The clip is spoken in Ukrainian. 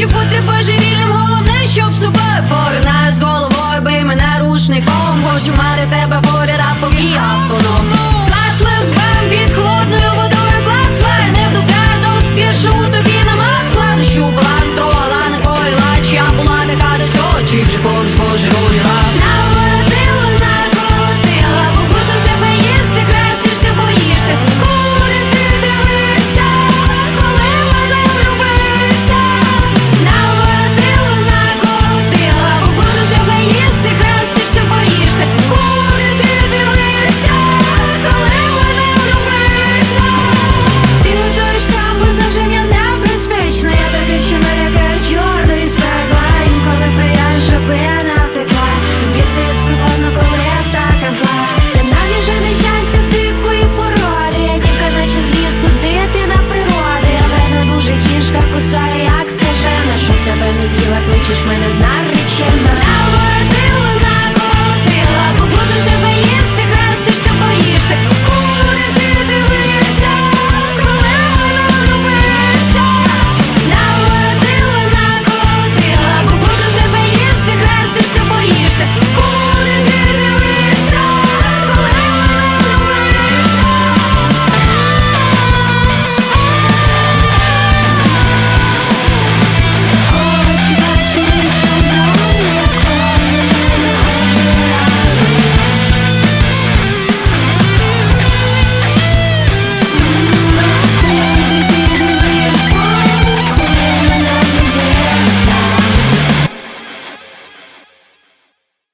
краще бути божевільним, головне, щоб собою поринаю з головою, бий мене рушником, хочу мати тебе поряд, а повіяв